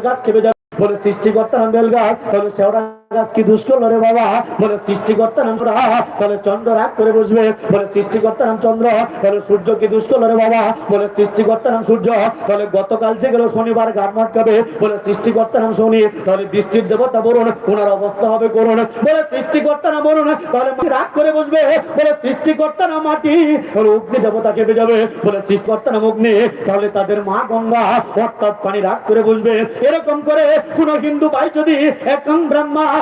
গাছ খেপে যাবে বলে সৃষ্টিকর্তা নাম বেল গাছ তাহলে শেওড়া বলে, সৃষ্টিকর্তা নাম বলে বলে বলে শনি। তাহলে বৃষ্টির দেবতা বরুণ ওনার অবস্থা হবে করুন বলে, সৃষ্টিকর্তা নাম বরুণ। তাহলে রাগ করে বসবে। বলে, সৃষ্টিকর্তা নাম মাটি। তাহলে অগ্নি দেবতা কেঁপে যাবে। বলে, সৃষ্টিকর্তা নাম অগ্নি। তাহলে তাদের মা গঙ্গা অর্থাৎ পানি রাগ করে বসবে। এরকম করে কোন হিন্দু ভাই যদি একং ব্রহ্মা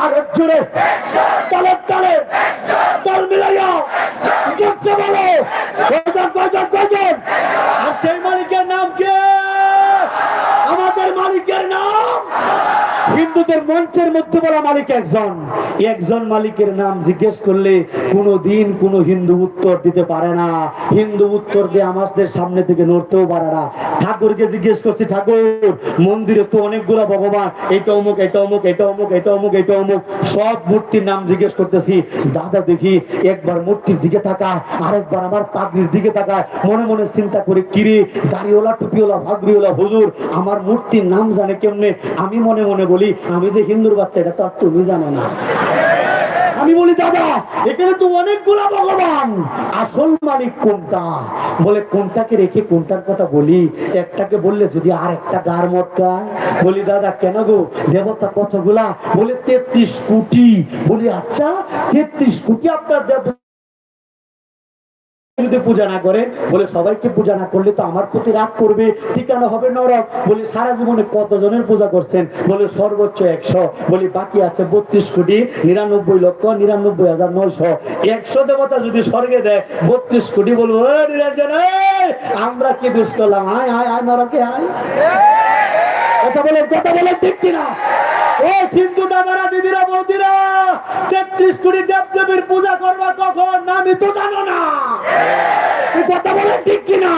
আর জোরে তালে তালে তাল মিলাইয়া জোরসে বলো কয়জন কয়জন কয়জন আর সেই মালিকের নাম কে আমাদের মালিকের নাম হিন্দুদের মঞ্চের মধ্যে বলা মালিক একজন। একজন মালিকের নাম জিজ্ঞেস করলে কোনো দিন কোনো হিন্দু উত্তর দিতে পারে না। হিন্দু উত্তর দিয়ে আমাদের সামনে থেকে নড়তেও পারে না। ঠাকুরকে জিজ্ঞেস করছি, ঠাকুর, মন্দিরে তো অনেকগুলো ভগবান। এটা অমুক এটা অমুক এটা অমুক এটা অমুক এটা অমুক। সব মূর্তির নাম জিজ্ঞেস করতেছি। দাদা দেখি, একবার মূর্তির দিকে তাকায়, আরেকবার আমার পাগড়ির দিকে তাকায়। মনে মনে চিন্তা করে কিরে দাড়িওয়ালা টুপিওলা ভাগড়িওয়ালা, হুজুর, আমার মূর্তির নাম জানে কেমনে? আমি মনে মনে বলি আমি যে হিন্দুর বাচ্চা, এটা তো আর তুমি জানো না। আমি বলি, দাদা, এখানে তো অনেকগুলা ভগবান। আসল মালিক কোনটা? বলে, কোনটাকে রেখে কোনটার কথা বলি? একটাকে বললে যদি আর একটা গার মটকায় বলি, দাদা, কেন গো? দেবতা কতগুলা? বলে, তেত্রিশ কোটি। বলি আচ্ছা তেত্রিশ কোটি আপনার দেব যদি পূজা না করেন, বলে সবাইকে পূজা না করলে তো আমার প্রতি রাগ করবে। ঠিকানা হবে নরক। বলে সারা জীবনে কতজনের পূজা করছেন? বলে সর্বোচ্চ একশো। বলি বাকি আছে বত্রিশ কোটি নিরানব্বই লক্ষ নিরানব্বই হাজার নয়শো। একশো দেবতা যদি স্বর্গে দেয়, বত্রিশ কোটি বলব আমরা কি দুষ করলাম আয় আয় আয়, নরকে, আয়। কথা বলে কথা বলে ঠিক কিনা? ও কিন্তু দাদারা, দিদিরা, বৌদিরা, তেত্রিশ কোটি দেব দেবীর পূজা করবা কখন? আমি তো জানো না। কথা বলে ঠিক কিনা?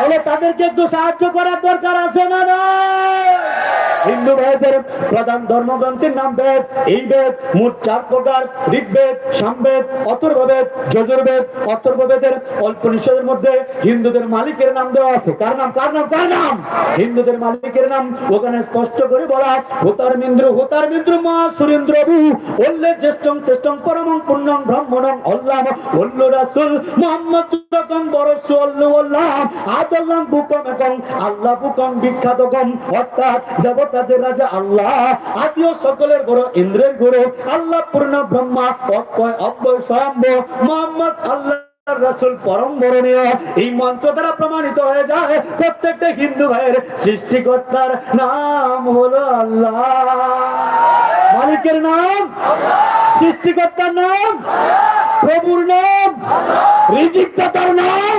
বলে তাদেরকে একটু সাহায্য করার দরকার আছে না না হিন্দু ভাইদের প্রধান ধর্মগ্রন্থের নাম বেদ, এই বেদ, মোট চার প্রকার, ঋগ্বেদ, সামবেদ, অথর্ববেদ, যজুর্বেদ, অথর্ববেদের অল্প নিষেধের মধ্যে হিন্দুদের মালিকের নাম দেওয়া আছে। কার নাম? কার নাম? কার নাম? হিন্দুদের মালিকের নাম ওখানে স্পষ্ট করে বলা হোতার মিন্দ্র হোতার মিন্দ্র, মা সুরেন্দ্র বু ওল্লে জ্যেষ্ঠং শ্রেষ্ঠং পরমং পুণ্যং ব্রাহ্মণং অল্লাম, অল্ল রাসুল মোহাম্মদ রকম বরস, অল্লু অল্লাম, আদল্লাম বুকম এবং আল্লাহ বুকম বিখ্যাত কম অর্থাৎ দেবতাদের রাজা আল্লাহ। আদিও সকলের বড় ইন্দ্রের গুরু আল্লাহ পূর্ণ ব্রহ্মা অক্ষয় অব্যয়, স্বয়ম্ভ, মোহাম্মদ আল্লাহ রাসুল পরম বরণীয়। এই মন্ত্র দ্বারা প্রমাণিত হয়ে যায়, প্রত্যেকটা হিন্দু ভাইয়ের সৃষ্টিকর্তার নাম হলো আল্লাহ। মালিকের নাম, সৃষ্টিকর্তার নাম, প্রভুর নাম, রিজিকদাতার নাম